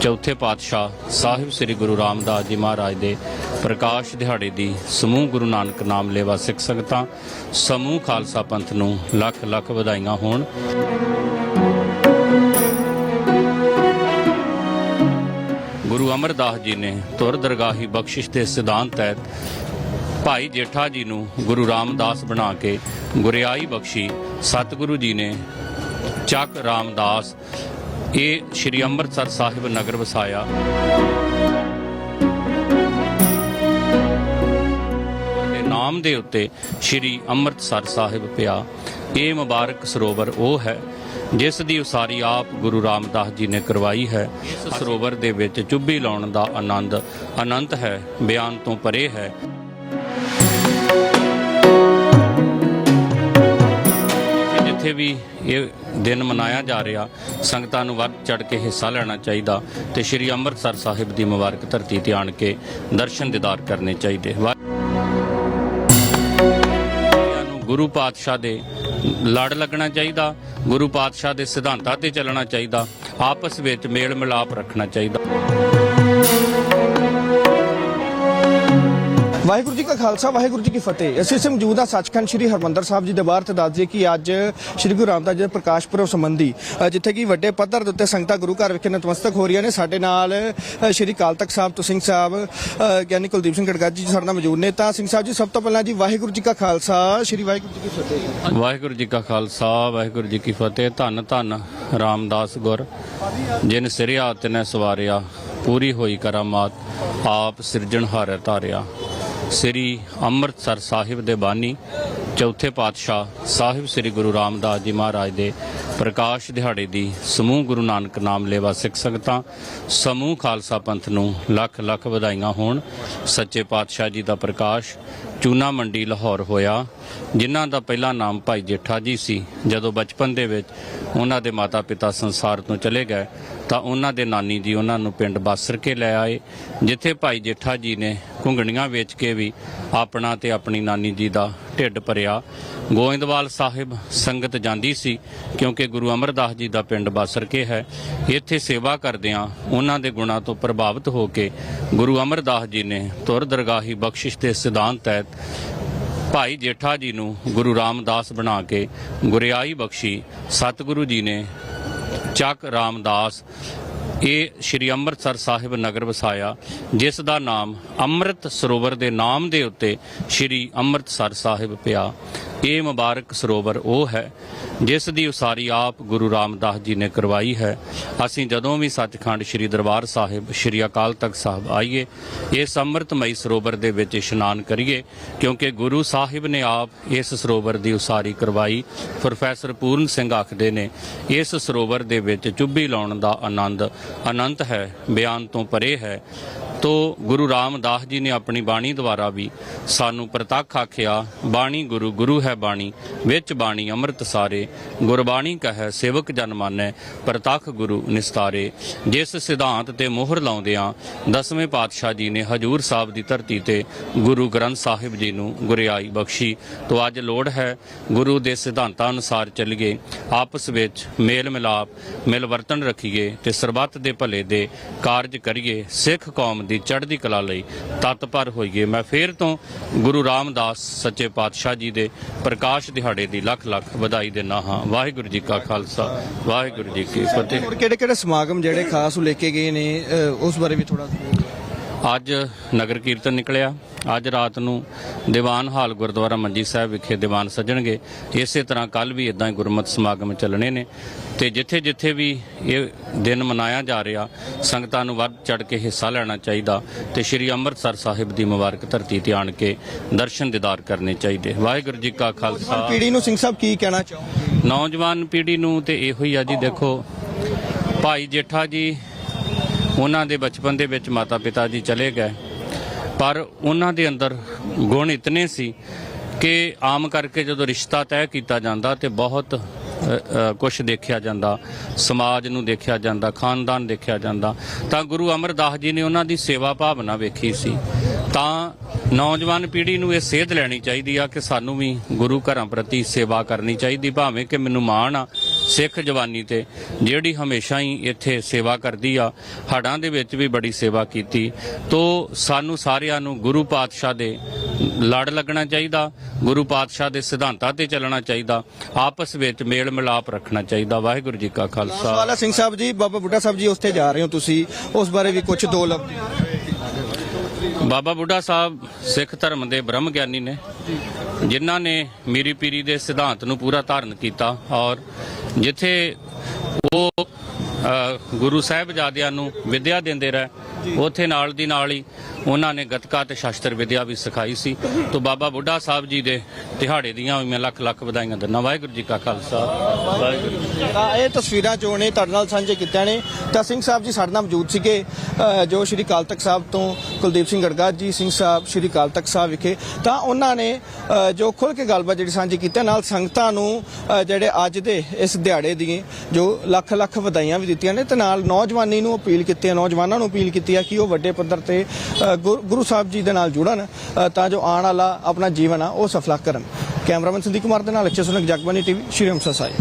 ਚੌਥੇ ਪਾਤਸ਼ਾਹ ਸਾਹਿਬ ਸ੍ਰੀ ਗੁਰੂ ਰਾਮਦਾਸ ਜੀ ਮਹਾਰਾਜ ਦੇ ਪ੍ਰਕਾਸ਼ ਦਿਹਾੜੇ ਦੀ ਸਮੂਹ ਗੁਰੂ ਨਾਨਕ ਨਾਮ ਲੇਵਾ ਸਿੱਖ ਸੰਗਤਾਂ, ਸਮੂਹ ਖਾਲਸਾ ਪੰਥ ਨੂੰ ਲੱਖ ਲੱਖ ਵਧਾਈਆਂ ਹੋਣ। ਗੁਰੂ ਅਮਰਦਾਸ ਜੀ ਨੇ ਤੁਰ ਦਰਗਾਹੀ ਬਖਸ਼ਿਸ਼ ਦੇ ਸਿਧਾਂਤ ਤਹਿਤ ਭਾਈ ਜੇਠਾ ਜੀ ਨੂੰ ਗੁਰੂ ਰਾਮਦਾਸ ਬਣਾ ਕੇ ਗੁਰਿਆਈ ਬਖਸ਼ੀ। ਸਤਿਗੁਰੂ ਜੀ ਨੇ ਚੱਕ ਰਾਮਦਾਸ ਇਹ ਸ਼੍ਰੀ ਅੰਮ੍ਰਿਤਸਰ ਸਾਹਿਬ ਨਗਰ ਵਸਾਇਆ। ਦੇ ਨਾਮ ਦੇ ਉੱਤੇ ਸ਼੍ਰੀ ਅੰਮ੍ਰਿਤਸਰ ਸਾਹਿਬ ਪਿਆ। ਇਹ ਮੁਬਾਰਕ ਸਰੋਵਰ ਉਹ ਹੈ ਜਿਸ ਦੀ ਉਸਾਰੀ ਆਪ ਗੁਰੂ ਰਾਮਦਾਸ ਜੀ ਨੇ ਕਰਵਾਈ ਹੈ। ਇਸ ਸਰੋਵਰ ਦੇ ਵਿੱਚ ਚੁੱਭੀ ਲਾਉਣ ਦਾ ਆਨੰਦ ਅਨੰਤ ਹੈ ਬਿਆਨ ਤੋਂ ਪਰੇ ਹੈ। ਜਿੱਥੇ ਵੀ ਇਹ ਦਿਨ ਮਨਾਇਆ ਜਾ ਰਿਹਾ, ਸੰਗਤਾਂ ਨੂੰ ਵੱਧ ਚੜ ਕੇ ਹਿੱਸਾ ਲੈਣਾ ਚਾਹੀਦਾ ਤੇ ਸ੍ਰੀ ਅੰਮ੍ਰਿਤਸਰ ਸਾਹਿਬ ਦੀ ਮੁਬਾਰਕ ਧਰਤੀ ਤੇ ਆਣ ਕੇ ਦਰਸ਼ਨ ਦੀਦਾਰ ਕਰਨੇ ਚਾਹੀਦੇ। ਗੁਰੂ ਪਾਤਸ਼ਾਹ ਦੇ ਲੜ ਲੱਗਣਾ ਚਾਹੀਦਾ, ਗੁਰੂ ਪਾਤਸ਼ਾਹ ਦੇ ਸਿਧਾਂਤਾਂ ਤੇ ਚੱਲਣਾ ਚਾਹੀਦਾ, ਆਪਸ ਵਿੱਚ ਮੇਲ ਮਿਲਾਪ ਰੱਖਣਾ ਚਾਹੀਦਾ। ਵਾਹਿਗੁਰੂ ਜੀ ਕਾ ਖਾਲਸਾ, ਵਾਹਿਗੁਰੂ ਜੀ ਕੀ ਫਤਿਹ। ਅਸੀਂ ਇਸ ਮੌਜੂਦ ਹਾਂ ਸੱਚਖੰਡ ਸ੍ਰੀ ਹਰਮੰਦਰ ਸਾਹਿਬ ਜੀ ਦੇ ਬਾਹਰ ਤੇ ਦੱਸ ਦਈਏ ਕਿ ਅੱਜ ਸ੍ਰੀ ਗੁਰੂ ਰਾਮਦਾਸ ਜੀ ਦੇ ਪ੍ਰਕਾਸ਼ ਪੁਰਬ ਸੰਬੰਧੀ ਜਿੱਥੇ ਕਿ ਵੱਡੇ ਪੱਧਰ ਦੇ ਉੱਤੇ ਸੰਗਤਾਂ ਗੁਰੂ ਘਰ ਵਿਖੇ ਨਤਮਸਤਕ ਹੋ ਰਹੀਆਂ ਨੇ। ਸਾਡੇ ਨਾਲ ਸ੍ਰੀ ਕਾਲ ਤਖਤ ਸਾਹਿਬ ਤੋਂ ਸਾਹਿਬ ਗਿਆਨੀ ਕੁਲਦੀਪ ਸਿੰਘ ਗੜਗੜ ਜੀ ਸਾਡੇ ਨਾਲ ਮੌਜੂਦ ਨੇ। ਤਾਂ ਸਿੰਘ ਸਾਹਿਬ ਜੀ, ਸਭ ਤੋਂ ਪਹਿਲਾਂ ਜੀ ਵਾਹਿਗੁਰੂ ਜੀ ਕਾ ਖਾਲਸਾ, ਸ੍ਰੀ ਵਾਹਿਗੁਰੂ ਜੀ ਕੀ ਫਤਿਹ। ਵਾਹਿਗੁਰੂ ਜੀ ਕਾ ਖਾਲਸਾ, ਵਾਹਿਗੁਰੂ ਜੀ ਕੀ ਫਤਿਹ। ਧੰਨ ਧੰਨ ਰਾਮਦਾਸ ਗੁਰ, ਜਿਨ ਸਿਰਿਆ ਤਿਨੈ ਸਵਾਰਿਆ, ਪੂਰੀ ਹੋਈ ਕਰਾਮਾਤ, ਆਪ ਸਿਰਜਣਹਾਰ ਧਾਰਿਆ। ਸ੍ਰੀ ਅੰਮ੍ਰਿਤਸਰ ਸਾਹਿਬ ਦੇ ਬਾਨੀ, ਚੌਥੇ ਪਾਤਸ਼ਾਹ ਸਾਹਿਬ ਸ੍ਰੀ ਗੁਰੂ ਰਾਮਦਾਸ ਜੀ ਮਹਾਰਾਜ ਦੇ ਪ੍ਰਕਾਸ਼ ਦਿਹਾੜੇ ਦੀ ਸਮੂਹ ਗੁਰੂ ਨਾਨਕ ਨਾਮ ਲੇਵਾ ਸਿੱਖ ਸੰਗਤਾਂ, ਸਮੂਹ ਖਾਲਸਾ ਪੰਥ ਨੂੰ ਲੱਖ ਲੱਖ ਵਧਾਈਆਂ ਹੋਣ। ਸੱਚੇ ਪਾਤਸ਼ਾਹ ਜੀ ਦਾ ਪ੍ਰਕਾਸ਼ ਚੂਨਾ ਮੰਡੀ ਲਾਹੌਰ ਹੋਇਆ। ਜਿਨ੍ਹਾਂ ਦਾ ਪਹਿਲਾ ਨਾਮ ਭਾਈ ਜੇਠਾ ਜੀ ਸੀ। ਜਦੋਂ ਬਚਪਨ ਦੇ ਵਿੱਚ ਉਹਨਾਂ ਦੇ ਮਾਤਾ-ਪਿਤਾ ਸੰਸਾਰ ਤੋਂ ਚਲੇ ਗਏ, ਤਾਂ ਉਹਨਾਂ ਦੇ ਨਾਨੀ ਜੀ ਉਹਨਾਂ ਨੂੰ ਪਿੰਡ ਬਾਸਰ ਕੇ ਲੈ ਆਏ, ਜਿੱਥੇ ਭਾਈ ਜੇਠਾ ਜੀ ਨੇ ਘੁੰਗਣੀਆਂ ਵੇਚ ਕੇ ਵੀ ਆਪਣਾ ਤੇ ਆਪਣੀ ਨਾਨੀ ਜੀ ਦਾ ਢਿੱਡ ਭਰਿਆ। ਗੋਇੰਦਵਾਲ ਸਾਹਿਬ ਸੰਗਤ ਜਾਂਦੀ ਸੀ, ਕਿਉਂਕਿ ਗੁਰੂ ਅਮਰਦਾਸ ਜੀ ਦਾ ਪਿੰਡ ਬਾਸਰ ਕੇ ਹੈ। ਇੱਥੇ ਸੇਵਾ ਕਰਦਿਆਂ ਉਹਨਾਂ ਦੇ ਗੁਣਾਂ ਤੋਂ ਪ੍ਰਭਾਵਿਤ ਹੋ ਕੇ ਗੁਰੂ ਅਮਰਦਾਸ ਜੀ ਨੇ ਤੁਰ ਦਰਗਾਹੀ ਬਖਸ਼ਿਸ਼ ਦੇ ਸਿਧਾਂਤ ਤਹਿਤ ਭਾਈ ਜੇਠਾ ਜੀ ਨੂੰ ਗੁਰੂ ਰਾਮਦਾਸ ਬਣਾ ਕੇ ਗੁਰਿਆਈ ਬਖਸ਼ੀ, ਸਤਿਗੁਰੂ ਜੀ ਨੇ ਚੱਕ ਰਾਮਦਾਸ, ਇਹ ਸ਼੍ਰੀ ਅੰਮ੍ਰਿਤਸਰ ਸਾਹਿਬ ਨਗਰ ਵਸਾਇਆ, ਜਿਸ ਦਾ ਨਾਮ ਅੰਮ੍ਰਿਤ ਸਰੋਵਰ ਦੇ ਨਾਮ ਦੇ ਉੱਤੇ ਸ਼੍ਰੀ ਅੰਮ੍ਰਿਤਸਰ ਸਾਹਿਬ ਪਿਆ। ਇਹ ਮੁਬਾਰਕ ਸਰੋਵਰ ਉਹ ਹੈ ਜਿਸ ਦੀ ਉਸਾਰੀ ਆਪ ਗੁਰੂ ਰਾਮਦਾਸ ਜੀ ਨੇ ਕਰਵਾਈ ਹੈ। ਅਸੀਂ ਜਦੋਂ ਵੀ ਸੱਚਖੰਡ ਸ੍ਰੀ ਦਰਬਾਰ ਸਾਹਿਬ, ਸ੍ਰੀ ਅਕਾਲ ਤਖਤ ਸਾਹਿਬ ਆਈਏ ਇਸ ਅੰਮ੍ਰਿਤਮਈ ਸਰੋਵਰ ਦੇ ਵਿੱਚ ਇਸ਼ਨਾਨ ਕਰੀਏ, ਕਿਉਂਕਿ ਗੁਰੂ ਸਾਹਿਬ ਨੇ ਆਪ ਇਸ ਸਰੋਵਰ ਦੀ ਉਸਾਰੀ ਕਰਵਾਈ। ਪ੍ਰੋਫੈਸਰ ਪੂਰਨ ਸਿੰਘ ਆਖਦੇ ਨੇ, ਇਸ ਸਰੋਵਰ ਦੇ ਵਿੱਚ ਚੁੱਭੀ ਲਾਉਣ ਦਾ ਆਨੰਦ ਅਨੰਤ ਹੈ, ਬਿਆਨ ਤੋਂ ਪਰੇ ਹੈ। ਤੋ ਗੁਰੂ ਰਾਮਦਾਸ ਜੀ ਨੇ ਆਪਣੀ ਬਾਣੀ ਦੁਆਰਾ ਵੀ ਸਾਨੂੰ ਪ੍ਰਤੱਖ ਆਖਿਆ, ਬਾਣੀ ਗੁਰੂ ਗੁਰੂ ਹੈ ਬਾਣੀ, ਵਿੱਚ ਬਾਣੀ ਅੰਮ੍ਰਿਤ ਸਾਰੇ, ਗੁਰਬਾਣੀ ਕਹੈ ਸੇਵਕ ਜਨ ਮਾਨੈ, ਪ੍ਰਤੱਖ ਗੁਰੂ ਨਿਸਤਾਰੇ। ਜਿਸ ਸਿਧਾਂਤ ਤੇ ਮੋਹਰ ਲਾਉਂਦਿਆਂ ਦਸਵੇਂ ਪਾਤਸ਼ਾਹ ਜੀ ਨੇ ਹਜੂਰ ਸਾਹਿਬ ਦੀ ਧਰਤੀ ਤੇ ਗੁਰੂ ਗ੍ਰੰਥ ਸਾਹਿਬ ਜੀ ਨੂੰ ਗੁਰਿਆਈ ਬਖਸ਼ੀ। ਤੋ ਅੱਜ ਲੋੜ ਹੈ ਗੁਰੂ ਦੇ ਸਿਧਾਂਤਾਂ ਅਨੁਸਾਰ ਚੱਲੀਏ, ਆਪਸ ਵਿੱਚ ਮੇਲ ਮਿਲਾਪ ਮਿਲ ਵਰਤਨ ਰੱਖੀਏ ਤੇ ਸਰਬੱਤ ਦੇ ਭਲੇ ਦੇ ਕਾਰਜ ਕਰੀਏ, ਸਿੱਖ ਕੌਮ ਦੀ ਚੜ੍ਹਦੀ ਕਲਾ ਲਈ ਤਤਪਰ ਹੋਈਏ ਮੈਂ ਫੇਰ ਤੋਂ ਗੁਰੂ ਰਾਮਦਾਸ ਸੱਚੇ ਪਾਤਸ਼ਾਹ ਜੀ ਦੇ ਪ੍ਰਕਾਸ਼ ਦਿਹਾੜੇ ਦੀ ਲੱਖ ਲੱਖ ਵਧਾਈ ਦਿੰਦਾ ਹਾਂ। ਵਾਹਿਗੁਰੂ ਜੀ ਕਾ ਖਾਲਸਾ, ਵਾਹਿਗੁਰੂ ਜੀ ਕੀ ਫਤਿਹ। ਕਿਹੜੇ ਕਿਹੜੇ ਸਮਾਗਮ ਜਿਹੜੇ ਖਾਸ ਉਹ ਕੇ ਗਏ ਨੇ? ਉਸ ਬਾਰੇ ਵੀ ਥੋੜਾ ਅੱਜ ਨਗਰ ਕੀਰਤਨ ਨਿਕਲਿਆ। ਅੱਜ ਰਾਤ ਨੂੰ ਦੀਵਾਨ ਹਾਲ ਗੁਰਦੁਆਰਾ ਮੰਜੀ ਸਾਹਿਬ ਵਿਖੇ ਦੀਵਾਨ ਸਜਣਗੇ। ਇਸੇ ਤਰ੍ਹਾਂ ਕੱਲ ਵੀ ਇਦਾਂ ਹੀ ਗੁਰਮਤਿ ਸਮਾਗਮ ਚੱਲਣੇ ਨੇ। ਤੇ ਜਿੱਥੇ ਜਿੱਥੇ ਵੀ ਇਹ ਦਿਨ ਮਨਾਇਆ ਜਾ ਰਿਹਾ ਸੰਗਤਾਂ ਨੂੰ ਵੱਧ ਚੜ ਕੇ ਹਿੱਸਾ ਲੈਣਾ ਚਾਹੀਦਾ ਤੇ ਸ੍ਰੀ ਅੰਮ੍ਰਿਤਸਰ ਸਾਹਿਬ ਦੀ ਮੁਬਾਰਕ ਧਰਤੀ ਤੇ ਆਣ ਕੇ ਦਰਸ਼ਨ ਦੀਦਾਰ ਕਰਨੇ ਚਾਹੀਦੇ। ਵਾਹਿਗੁਰੂ ਜੀ ਕਾ ਖਾਲਸਾ। ਪੀੜੀ ਨੂੰ ਸਿੰਘ ਸਾਹਿਬ ਕੀ ਕਹਿਣਾ ਚਾਹੋਗੇ? ਨੌਜਵਾਨ ਪੀੜ੍ਹੀ ਨੂੰ ਤੇ ਇਹੋ ਹੀ ਆ ਜੀ ਦੇਖੋ ਭਾਈ ਜੇਠਾ ਜੀ ਉਹਨਾਂ ਦੇ ਬਚਪਨ ਦੇ ਵਿੱਚ ਮਾਤਾ ਪਿਤਾ ਜੀ ਚਲੇ ਗਏ। ਪਰ ਉਹਨਾਂ ਦੇ ਅੰਦਰ ਗੁਣ ਇਤਨੇ ਸੀ ਕਿ ਆਮ ਕਰਕੇ ਜਦੋਂ ਰਿਸ਼ਤਾ ਤੈਅ ਕੀਤਾ ਜਾਂਦਾ ਤੇ ਬਹੁਤ ਕੁਝ ਦੇਖਿਆ ਜਾਂਦਾ, ਸਮਾਜ ਨੂੰ ਦੇਖਿਆ ਜਾਂਦਾ, ਖਾਨਦਾਨ ਦੇਖਿਆ ਜਾਂਦਾ, ਤਾਂ ਗੁਰੂ ਅਮਰਦਾਸ ਜੀ ਨੇ ਉਹਨਾਂ ਦੀ ਸੇਵਾ ਭਾਵਨਾ ਵੇਖੀ ਸੀ। ਤਾਂ ਨੌਜਵਾਨ ਪੀੜ੍ਹੀ ਨੂੰ ਇਹ ਸੇਧ ਲੈਣੀ ਚਾਹੀਦੀ ਆ ਕਿ ਸਾਨੂੰ ਵੀ ਗੁਰੂ ਘਰਾਂ ਪ੍ਰਤੀ ਸੇਵਾ ਕਰਨੀ ਚਾਹੀਦੀ, ਭਾਵੇਂ ਕਿ ਮੈਨੂੰ ਮਾਣ ਆ ਸਿੱਖ ਜਵਾਨੀ ਤੇ, ਜਿਹੜੀ ਹਮੇਸ਼ਾ ਹੀ ਇੱਥੇ ਸੇਵਾ ਕਰਦੀ ਆ ਹੜਾਂ ਦੇ ਵਿੱਚ ਵੀ ਬੜੀ ਸੇਵਾ ਕੀਤੀ। ਤੋ ਸਾਨੂੰ ਸਾਰਿਆਂ ਨੂੰ ਗੁਰੂ ਪਾਤਸ਼ਾਹ ਦੇ ਲੜ ਲੱਗਣਾ ਚਾਹੀਦਾ, ਗੁਰੂ ਪਾਤਸ਼ਾਹ ਦੇ ਸਿਧਾਂਤਾਂ ਤੇ ਚੱਲਣਾ ਚਾਹੀਦਾ, ਆਪਸ ਵਿੱਚ ਮੇਲ ਮਿਲਾਪ ਰੱਖਣਾ ਚਾਹੀਦਾ। ਵਾਹਿਗੁਰੂ ਜੀ ਕਾ ਖਾਲਸਾ। ਸਵਾਲਾ ਸਿੰਘ ਸਾਹਿਬ ਜੀ, ਬਾਬਾ ਬੁੱਢਾ ਸਾਹਿਬ ਜੀ ਉੱਥੇ ਜਾ ਰਹੇ ਹੋ ਤੁਸੀਂ। ਉਸ ਬਾਰੇ ਵੀ ਕੁਝ ਦੋ ਲਫ਼ਜ਼ ਬਾਬਾ ਬੁੱਢਾ ਸਾਹਿਬ ਸਿੱਖ ਧਰਮ ਦੇ ਬ੍ਰਹਮ ਗਿਆਨੀ ਨੇ ਜਿਨ੍ਹਾਂ ਨੇ ਮੀਰੀ ਪੀਰੀ ਦੇ ਸਿਧਾਂਤ ਨੂੰ ਪੂਰਾ ਧਾਰਨ ਕੀਤਾ ਔਰ ਜਿੱਥੇ ਉਹ ਗੁਰੂ ਸਾਹਿਬਜ਼ਾਦਿਆਂ ਨੂੰ ਵਿਦਿਆ ਦਿੰਦੇ ਰਹੇ ਉੱਥੇ ਨਾਲ ਦੀ ਨਾਲ ਹੀ ਉਹਨਾਂ ਨੇ ਗਤਕਾ ਤੇ ਸ਼ਾਸਤਰ ਵਿਦਿਆ ਵੀ ਸਿਖਾਈ ਸੀ। ਤੋਂ ਬਾਬਾ ਬੁੱਢਾ ਸਾਹਿਬ ਜੀ ਦੇ ਦਿਹਾੜੇ ਦੀਆਂ ਵੀ ਮੈਂ ਲੱਖ ਲੱਖ ਵਧਾਈਆਂ ਦਿੰਦਾ। ਵਾਹਿਗੁਰੂ ਜੀ ਕਾ ਖਾਲਸਾ। ਵਾਹਿਗੁਰੂ ਜੀ ਤਾਂ ਇਹ ਤਸਵੀਰਾਂ ਜੋ ਨੇ ਤੁਹਾਡੇ ਨਾਲ ਸਾਂਝੇ ਕੀਤੀਆਂ ਨੇ ਤਾਂ ਸਿੰਘ ਸਾਹਿਬ ਜੀ ਸਾਡੇ ਨਾਲ ਮੌਜੂਦ ਸੀਗੇ ਅ, ਜੋ ਸ਼੍ਰੀ ਅਕਾਲ ਤਖਤ ਸਾਹਿਬ ਤੋਂ ਕੁਲਦੀਪ ਸਿੰਘ ਗੜਗਾ ਜੀ ਸਿੰਘ ਸਾਹਿਬ ਸ਼੍ਰੀ ਅਕਾਲ ਤਖਤ ਸਾਹਿਬ ਵਿਖੇ। ਤਾਂ ਉਹਨਾਂ ਨੇ ਅ, ਜੋ ਖੁੱਲ ਕੇ ਗੱਲਬਾਤ ਜਿਹੜੀ ਸਾਂਝੀ ਕੀਤੀ ਨਾਲ ਸੰਗਤਾਂ ਨੂੰ ਅ, ਜਿਹੜੇ ਅੱਜ ਦੇ ਇਸ ਦਿਹਾੜੇ ਦੀ ਜੋ ਲੱਖ ਲੱਖ ਵਧਾਈਆਂ ਵੀ ਦਿੱਤੀਆਂ ਨੇ ਤੇ ਨਾਲ ਨੌਜਵਾਨੀ ਨੂੰ ਅਪੀਲ ਕੀਤੀ ਹੈ ਨੌਜਵਾਨਾਂ ਨੂੰ ਅਪੀਲ ਕੀਤੀ ਹੈ ਕਿ ਉਹ ਵੱਡੇ ਪੱਧਰ ਤੇ ਅ, ਗੁਰ- ਗੁਰੂ ਸਾਹਿਬ ਜੀ ਦੇ ਨਾਲ ਜੁੜਨ ਤਾਂ ਜੋ ਆਉਣ ਵਾਲਾ ਆਪਣਾ ਜੀਵਨ ਆ, ਉਹ ਸਫਲਾ ਕਰਨ। ਕੈਮਰਾਮੈਨ ਸੰਦੀਪ ਕੁਮਾਰ ਦੇ ਨਾਲ ਅਚੇ ਸੁਨਕ ਜਗਬਾਨੀ ਟੀਵੀ, ਸ਼੍ਰੀ ਅੰਮ੍ਰਿਤਸਰ ਸਾਹਿਬ।